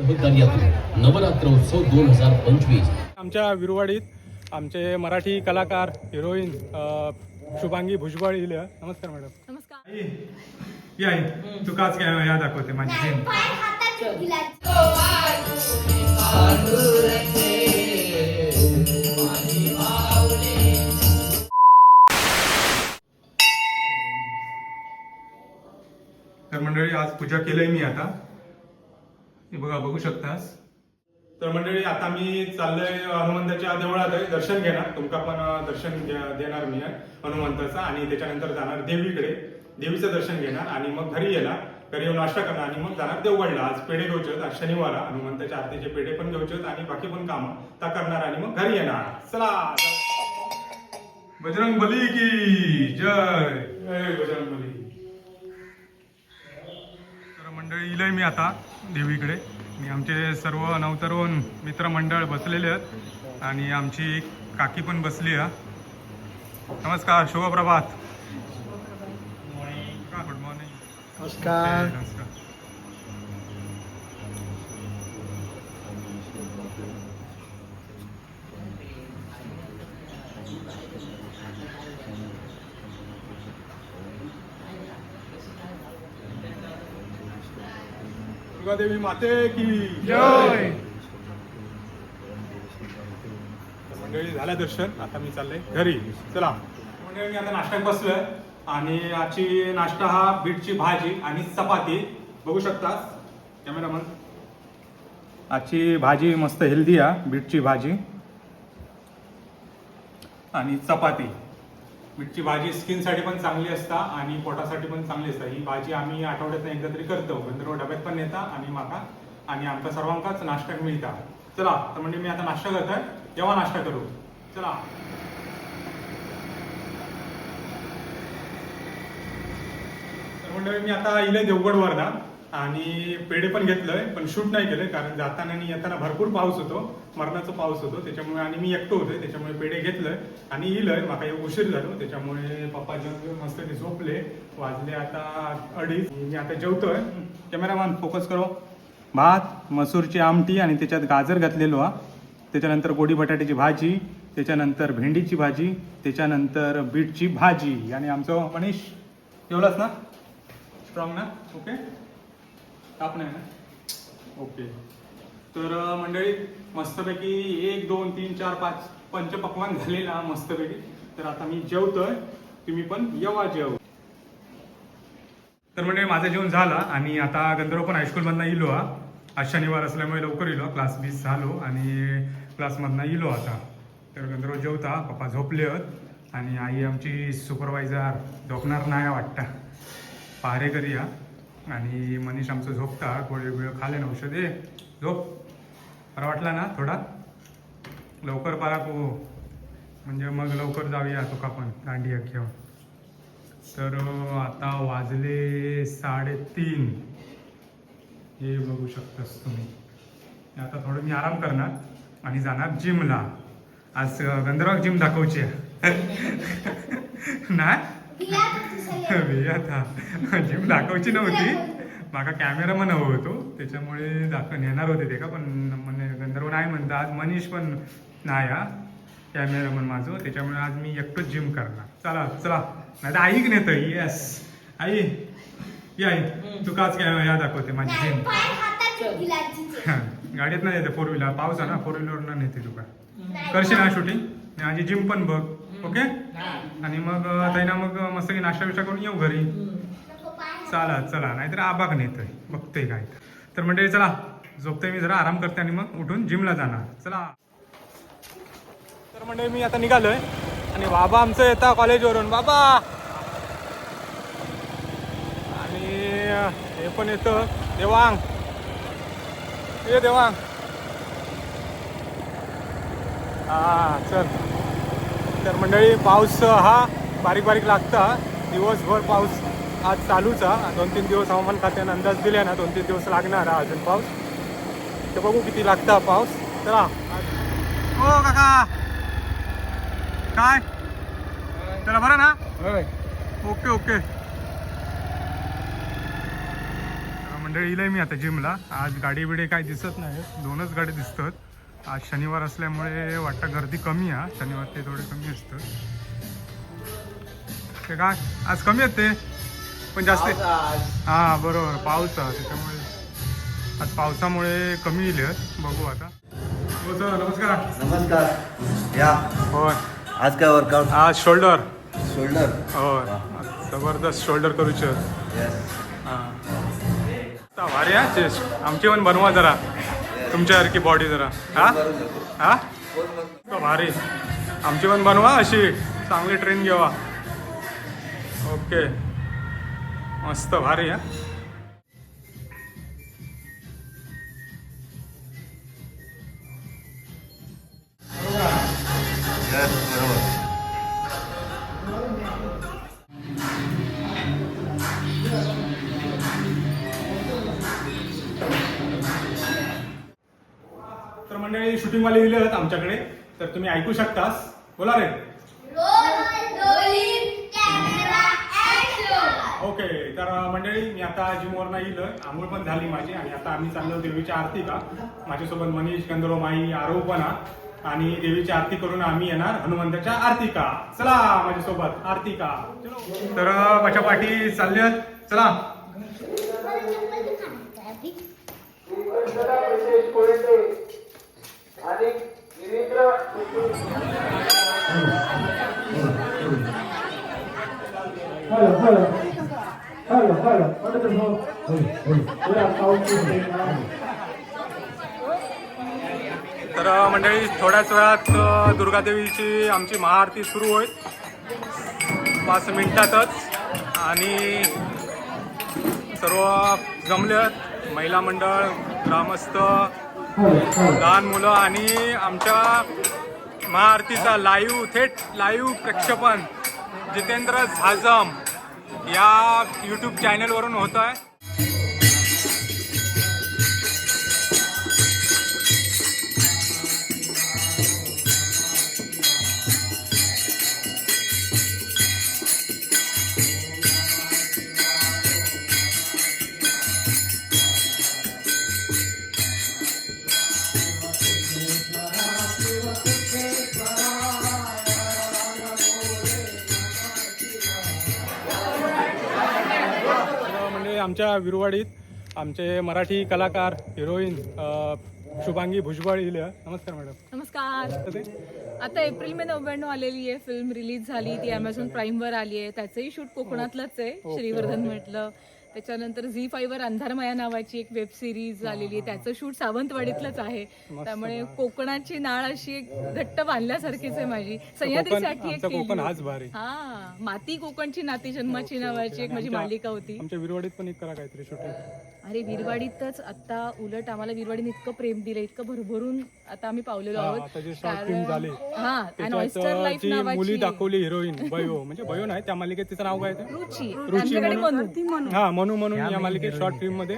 सहकार्यातून नवरात्रोत्सव दोन हजार पंचवीस. आमच्या विरुवाडीत आमचे मराठी कलाकार हिरोईन शुभांगी भुजबळ इले. नमस्कार मॅडम. नमस्कार. या तू काच काय या दाखवते माझी तर मंडळी आज पूजा केलंय मी आता. हे बघा बघू शकतास. तर मंडळी आता मी चाललोय हनुमंताच्या देवळात आहे, दर्शन घेणार. तुमका पण दर्शन देणार मी हनुमंताचं. आणि त्याच्यानंतर जाणार देवीकडे. देवीचं दर्शन घेणार आणि मग घरी येणार. घरी येऊन नाश्ता करणार आणि मग जाणार देवगडला. आज पेढे घ्यायचे आहेत, आज शनिवार. हनुमंताच्या आरतीचे पेढे पण घ्यायचे आणि बाकी पण कामं त्या करणार आणि मग घरी येणार. चला. बजरंग बली की जय. जय बजरंग बली. तर मंडळी इलंय मी आता. देवीकडे. मी आमचे सर्व नवतरुण मित्रमंडळ बसलेले आहेत आणि आमची काकी पण बसली आहे. नमस्कार शुभप्रभात. गुड मॉर्निंग नमस्कार. दुर्गादेवी माते की जय. मंडळी झालं दर्शन. आता मी चाललंय घरी. चला. मंडळी मी आता नाश्त्यात बसलोय. आणि आजची नाश्ता हा बीटची भाजी आणि चपाती. बघू शकतास कॅमेरामन आजची भाजी मस्त हेल्दी आहे बीटची भाजी. आणि चपाती. बीटची भाजी स्किनसाठी पण चांगली असता आणि पोटासाठी पण चांगली असता. ही भाजी आम्ही आठवड्यात एकदा तरी करतो. गंधर्व डब्यात पण येता आणि माका आणि आमका सर्वांकाच नाश्ता मिळता. चला तर म्हणजे मी आता नाश्ता करतोय. तेव्हा नाश्ता करू. चला. तर म्हणजे मी आता इले देवगड वर्धा आणि पेढे पण घेतलंय पण शूट नाही केलंय कारण जाताना आणि येताना भरपूर पाऊस होतो. मरणाचा पाऊस होतो त्याच्यामुळे आणि मी एकटो होतो त्याच्यामुळे पेढे घेतलं आणि इलंय म्हाका एक उशीर झालो त्याच्यामुळे पप्पा जेवण मस्त झोपले वाजले आता अडीच. मी आता जेवतोय. कॅमेरामॅन फोकस करो. भात मसूरची आमटी आणि त्याच्यात गाजर घातलेलो हा. त्याच्यानंतर गोडी बटाट्याची भाजी त्याच्यानंतर भेंडीची भाजी त्याच्यानंतर बीटची भाजी आणि आमचं मनीष एवढाच ना? स्ट्रॉंग ना? ओके ताप नाही ना? ओके तर मंडळी मस्तपैकी एक दोन तीन चार पाच पंचपक्वान झालेला मस्तपैकी. तर आता मी जेवतोय. तुम्ही पण येवा जेव. तर म्हणजे माझं जेवण झाला आणि आता गंधर्व पण हायस्कूलमधनं इलो हा. आज शनिवार असल्यामुळे लवकर इलो. क्लास बीस झालो आणि क्लासमधनं इलो आता. तर गंधर्व जेवता. पप्पा झोपले आहेत. आणि आई आमची सुपरवायझर झोपणार नाही वाटतं. पहारेकरी हा. आणि मनीष आमचं झोपता. गोळे बिळ खाले ना औषध. झोप. बरं वाटला ना थोडा? लवकर पारा को म्हणजे मग लवकर जाऊया तुका पण दांडिया घेऊन. तर आता वाजले साडेतीन. हे बघू शकतास तुम्ही. आता थोडं मी आराम करणार आणि जाणार जिमला. आज गंधर्वाग जिम दाखवची आता जिम दाखवची नव्हती. माका कॅमेरामन हवं होतो. त्याच्यामुळे दाखव नेणार होते ते का पण म्हणजे गंधर्व नाही म्हणतात मनीष पण नाही हा कॅमेरामन माझं. त्याच्यामुळे आज मी एकटंच जिम करणार. चला चला. नाही तर ऐक नेत. येस आई ये आई तू काच काय या दाखवते माझी जिम गाडीत नाही येते फोर व्हीलर पाऊस आहे ना फोर व्हीलर नेते तुका करशील ना शूटिंग माझी जिम पण बघ ओके आणि मग ताईना मग मस्त की नाश्ता बिष्टा करून येऊ घरी. चला चला नाहीतर आबाग नेतोय बघतोय काय तर म्हणजे चला झोपतोय मी जरा आराम करते आणि मग उठून जिमला जाणार. चला. तर म्हणजे मी आता निघालोय आणि बाबा आमचं येतं कॉलेजवरून. बाबा! आणि हे पण येतं. देवांग. ये देवांग. हा चल. तर मंडळी पाऊस हा बारीक बारीक लागता दिवसभर पाऊस. आज चालूच. दोन तीन दिवस हवामान खात्यानं अंदाज दिले ना दोन तीन दिवस लागणार हा अजून पाऊस. ते बघू किती लागता पाऊस. चला. हो काका. काय? चला बरं ना? Okay okay. मंडळी इलंय मी आता जिमला. आज गाडी बिडी काय दिसत नाही. दोनच गाडी दिसतात. आज शनिवार असल्यामुळे वाटतं गर्दी कमी आहे. शनिवार ते थोडे कमी असतं ते काय? आज कमी आहेत ते? पण जास्त हां बरोबर. पाऊस त्याच्यामुळे आज पावसामुळे कमी येईल बघू आता. हो सर नमस्कार. नमस्कार. या. होय. आज काय वर्कआउट आज शोल्डर शोल्डर होय. जबरदस्त शोल्डर करूचे हां. भारी हा. चेस्ट आमची पण बनवा जरा. तुमच्यासारखी बॉडी जरा. हा? हा? भारी. आमची पण बनवा अशी. चांगली ट्रेन घेवा. ओके मस्त भारी आहे तर मंडळी शूटिंगवाले दिले आहेत आमच्याकडे. तर तुम्ही ऐकू शकतास. बोला रे. तर मंडळी मी आता जिमवरनं येईल आंघोळ पण झाली माझी आणि आता आम्ही चाललो देवीच्या आरती का? माझ्यासोबत मनीष गंधर्व माई आरोपणा पण हा. आणि देवीची आरती करून आम्ही येणार हनुमंताच्या आरतिका चला माझ्यासोबत आरतीका तर माझ्या पाठी चालले आहेत. चला. तर मंडळी थोड्याच वेळात दुर्गादेवीची आमची महाआरती सुरू होईल. पाच मिनिटातच. आणि सर्व जमले आहेत. महिला मंडळ ग्रामस्थ लहान मुलं आणि आमच्या महाआरतीचा लाईव्ह थेट लाईव्ह प्रक्षेपण जितेंद्र झाजम या यूट्यूब चॅनलवरून होत आहे आमच्या विरवाडीत आमचे मराठी कलाकार हिरोईन शुभांगी भुजबळ इले. नमस्कार मॅडम. नमस्कार. आता एप्रिल मे नव्याण्णव आलेली आहे फिल्म रिलीज झाली ती अमेझॉन प्राईम वर आली आहे त्याचंही शूट कोकणातलंच आहे श्रीवर्धन म्हटलं. त्याच्यानंतर झी फाईव्ह वर अंधारमाया नावाची एक वेब सिरीज आलेली आहे. त्याचं शूट सावंतवाडीतलंच आहे. त्यामुळे कोकणाची नाळ अशी एक घट्ट बांधल्यासारखीच आहे माझी. सह्याद्रीसाठी एक कोकण होती. हाच भारी. हा माती कोकणची नाती जन्माची नावाची एक माझी मालिका होती. आमच्या विरवाडीत पण एक करा काहीतरी शूटिंग अरे विरवाडीतच आता उलट आम्हाला विरवाडीने इतकं प्रेम दिलं इतकं भरभरून आता आम्ही पावलेलो हा, आहोत. आता जे शॉर्ट फिल्म झाले हा आणि ऑयस्टर त्याच्यात लाईफ जी मुली नावाची दाखवली हिरोईन बयो म्हणजे बयो नाही त्या मालिकेत तिचं नाव काय ते रुची. रुची त्यांच्याकडे म्हणून. म्हणू हा म्हणू म्हणून या मालिकेत शॉर्ट फिल्ममध्ये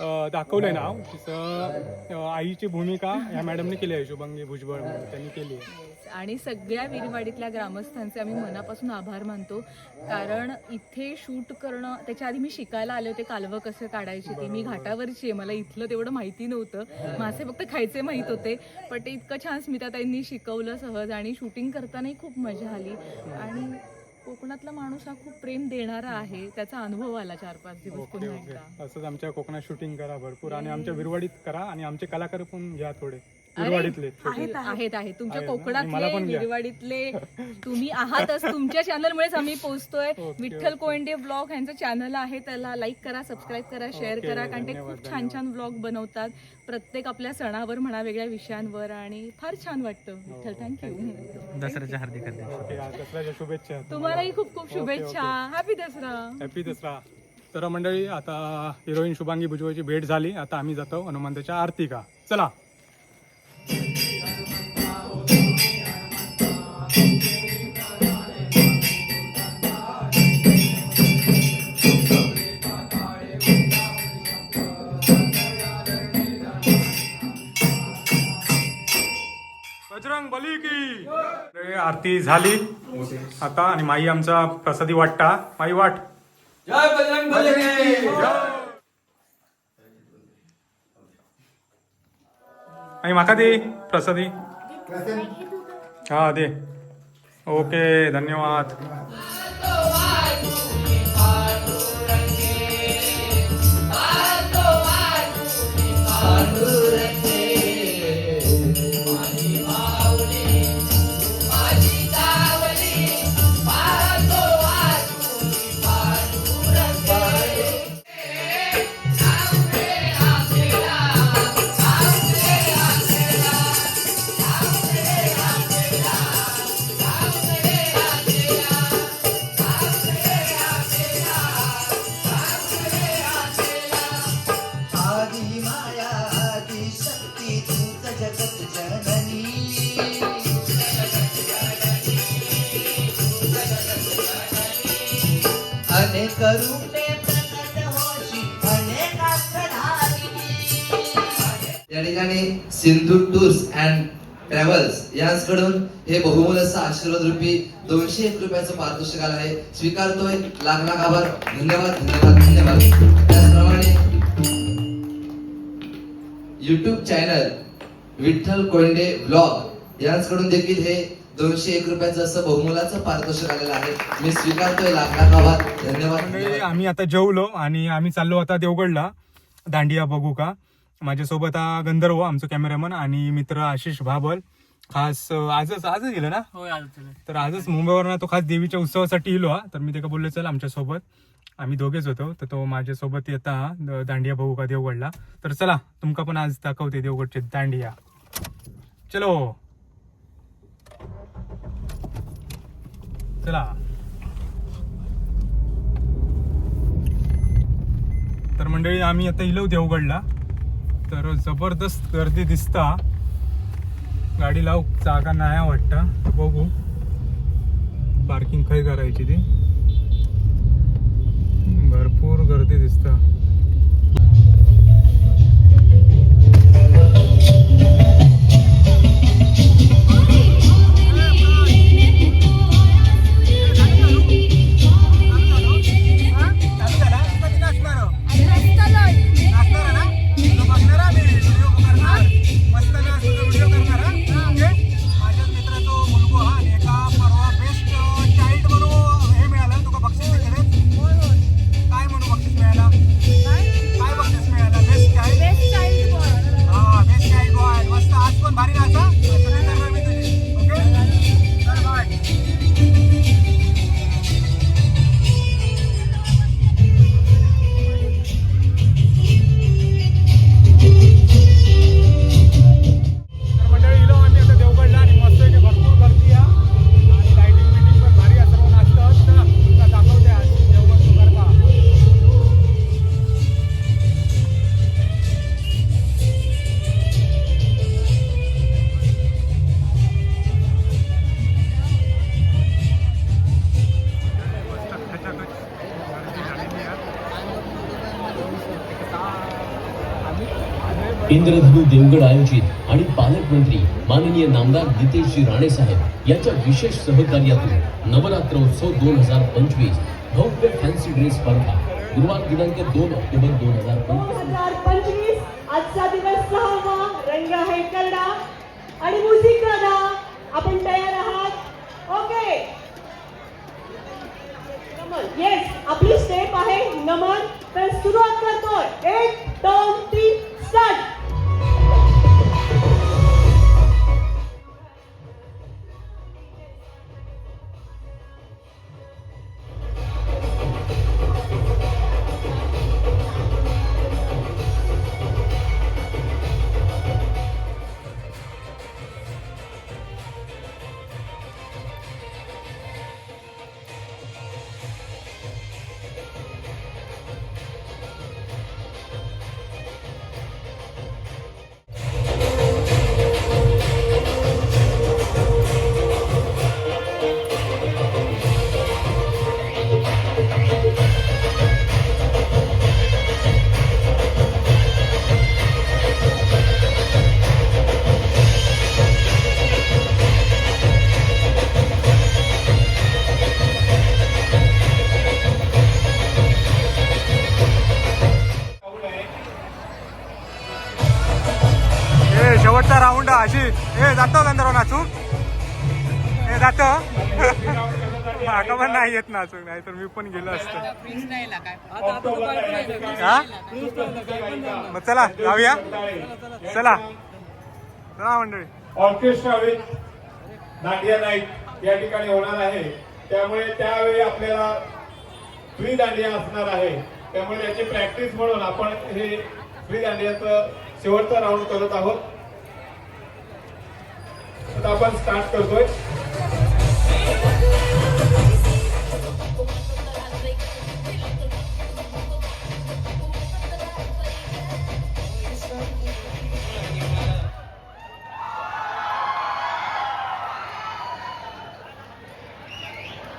अ, दाखवलंय नाव. तिचं अ, आईची भूमिका या मॅडमने केली आहे शुभंगी भुजबळ त्यांनी केली आहे. आणि सगळ्या विरवाडीतल्या ग्रामस्थांचे आम्ही मनापासून आभार मानतो. कारण इथे शूट करणं त्याच्या आधी मी शिकायला आले होते कालवं कसं काढायची ते. मी घाटावरची आहे मला इथलं तेवढं माहिती नव्हतं. मासे फक्त खायचे माहीत होते. पण ते इतकं छान स्मिता ताईंनी शिकवलं सहज आणि शूटिंग करतानाही खूप मजा आली. आणि कोकणातला माणूस हा खूप प्रेम देणारा आहे त्याचा अनुभव आला चार पाच दिवस ओके पुन्हा ओके. एकदा. असंच आमच्या कोकणात शूटिंग करा भरपूर आणि आमच्या विरवाडीत करा आणि आमचे कलाकार पण घ्या थोडे. छोटे. आहेत आहेत. आहेत तुमच्या आहेत ना? मला कोकणातले पण घ्या. तुम्ही आहातच तुमच्या चॅनलमुळेच आम्ही पोहोचतोय ओके, विठ्ठल कोंडे ब्लॉग यांचं चॅनल आहे त्याला लाईक करा सबस्क्राईब करा शेअर ओके, करा कारण ते धन्यवाद, खूप छान छान ब्लॉग बनवतात. प्रत्येक आपल्या सणावर म्हणा वेगळ्या विषयांवर आणि फार छान वाटतं. विठ्ठल थँक्यू दसऱ्याच्या हार्दिक हार्दिक ओके, आज दसऱ्याच्या शुभेच्छा. तुम्हालाही खूप खूप ओके, शुभेच्छा. हॅपी दसरा. हॅपी दसरा. तर मंडळी आता हिरोईन शुभांगी भुजबळची भेट झाली. आता आम्ही जातो हनुमंताच्या आरती का चला. बजरंग बली की। आरती झाली. आता आणि माई आमचा प्रसादी वाटता माई वाट. जय बजरंग बली आणि माका दे प्रसादी. हा दे. ओके धन्यवाद. ठिकाणी सिंधू टूर्स अँड ट्रॅव्हल्स यांकडून हे बहुमूल्य असं आशीर्वाद रुपी दोनशे एक रुपयाचं पारितोषिक आलं आहे. स्वीकारतोय. लाख लाख आभार. धन्यवाद धन्यवाद धन्यवाद. त्याचप्रमाणे YouTube channel Vitthal Konde blog यांकडून देखील हे दोनशे एक रुपयाचं असं बहुमूल्याचं पारितोषिक आलेलं आहे. मी स्वीकारतोय. लाख लाख आभार. धन्यवाद. आम्ही आता जेवलो आणि आम्ही चाललो आता देवगडला. दांडिया बघू का? माझ्यासोबत हा गंधर्व आमचं कॅमेरामन आणि मित्र आशिष भाबल. खास आजच आजच गेलं ना? तर आजच मुंबईवरनं तो खास देवीच्या उत्सवासाठी इलो हा. तर मी त्याला बोललो चल आमच्यासोबत आम्ही दोघेच होतो. तर तो माझ्यासोबत येता दांडिया बघू का देवगडला. तर चला तुमका पण आज दाखवते देवगडचे दांडिया. चलो. चला. तर मंडळी आम्ही आता इलो देवगडला. तर जबरदस्त गर्दी दिसता. गाडी लाव जागा नाही वाटतं. बघू. पार्किंग खय करायची ती? भरपूर गर्दी दिसता. इंद्रधनु देवगड आयोजित आणि पालकमंत्री माननीय नामदार नितेशजी राणे साहेब यांच्या विशेष सहकार्यातून नवरात्रोत्सव दोन हजार पंचवीस भव्य फॅन्सी ड्रेस स्पर्धा गुरुवार दिनांक दोन ऑक्टोबर दोन हजार पंचवीस. हजार पंचवीस आजचा दिवस सहावा रंग आहे करडा आणि म्युझिक दादा आपण तयार आहात. ओके नमन. येस आपली स्टेप आहे नमन. तर सुरुवात करतोय. एक दोन तीन स्टार्ट पण नाही येत नाचू नाही तर मी पण गेलो असतो. हा? मग चला जाऊया. चला चला. मंडळी. ऑर्केस्ट्रा विथ दांडिया नाईट या ठिकाणी होणार आहे. त्यामुळे त्यावेळी आपल्याला फ्री दांडिया असणार आहे. त्यामुळे याची प्रॅक्टिस म्हणून आपण हे फ्री दांडियाचं शेवटचा राऊंड करत आहोत. आता आपण स्टार्ट करतोय.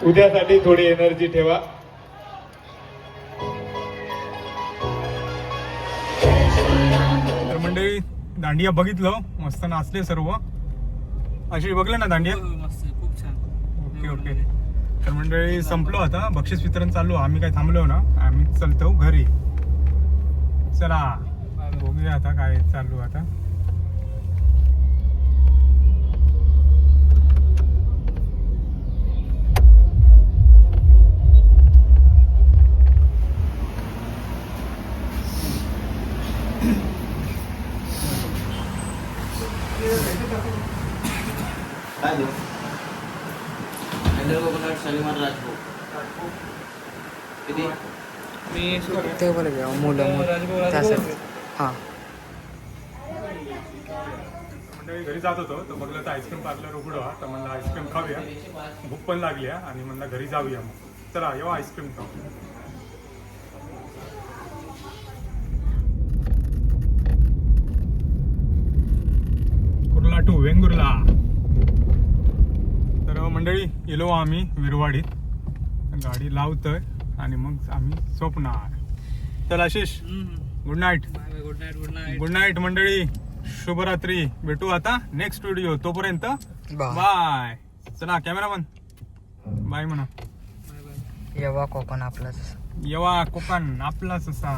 उद्यासाठी थोडी एनर्जी ठेवा. तर मंडळी दांडिया बघितलं मस्त नाचले सर्व. अशी बघलं ना दांडिया? Okay okay. तर मंडळी संपलो आता. बक्षीस वितरण चालू आम्ही काय थांबलो ना आम्ही चलतो घरी. चला बघूया आता काय चालू आता. ते घ्या मुलं मुलं त्यासाठी. हां. मंडळी घरी जात होतो तर बघलं तर आईस्क्रीम पार्लर उघडं हा. तर म्हणलं आईस्क्रीम खाऊया. भूक पण लागली आहे आणि म्हणलं घरी जाऊया मग. चला येऊ आईस्क्रीम खाऊ. कुर्ला टू वेंगुर्ला. तर मंडळी गेलो आम्ही विरवाडीत. गाडी लावतोय आणि मग आम्ही झोपणार चल Ashish. Good night good night good night good night मंडळी. शुभरात्री. भेटू आता नेक्स्ट व्हिडिओ तोपर्यंत. बाय चला कॅमेरामन बाय म्हणा. येवा कोकण आपलाच येवा कोकण आपलाच असा.